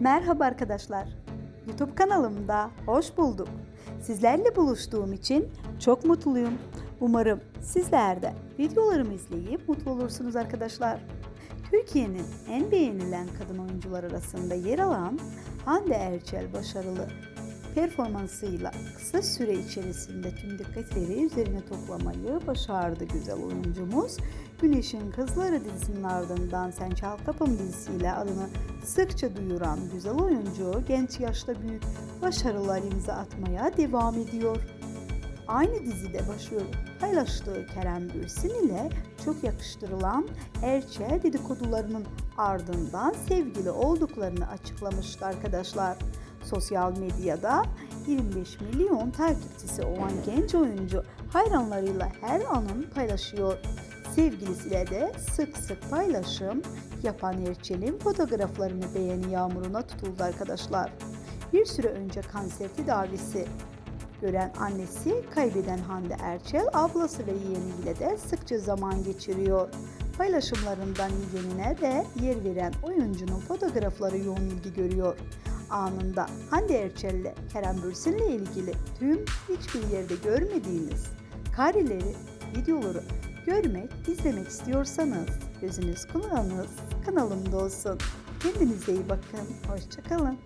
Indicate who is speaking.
Speaker 1: Merhaba arkadaşlar. YouTube kanalımda hoş bulduk. Sizlerle buluştuğum için çok mutluyum. Umarım sizler de videolarımı izleyip mutlu olursunuz arkadaşlar. Türkiye'nin en beğenilen kadın oyuncular arasında yer alan Hande Erçel başarılı performansıyla kısa süre içerisinde tüm dikkatleri üzerine toplamayı başardı güzel oyuncumuz. Güneş'in Kızları dizisinin ardından Sen Çal Kapım dizisiyle adını sıkça duyuran güzel oyuncu genç yaşta büyük başarılar imza atmaya devam ediyor. Aynı dizide başrol paylaştığı Kerem Bürsin ile çok yakıştırılan Erçel dedikodularının ardından sevgili olduklarını açıklamıştı arkadaşlar. Sosyal medyada 25 milyon takipçisi olan genç oyuncu hayranlarıyla her anın paylaşıyor. Sevgilisiyle de sık sık paylaşım yapan Erçel'in fotoğraflarını beğeni yağmuruna tutuldu arkadaşlar. Bir süre önce kanser tedavisi gören annesi kaybeden Hande Erçel ablası ve yeğeniyle de sıkça zaman geçiriyor. Paylaşımlarından yeğenine de yer veren oyuncunun fotoğrafları yoğun ilgi görüyor. Anında Hande Erçel ile Kerem Bürsin'le ilgili tüm hiçbir yerde görmediğiniz kareleri, videoları görmek, izlemek istiyorsanız gözünüz kulağınız kanalımda olsun. Kendinize iyi bakın. Hoşçakalın.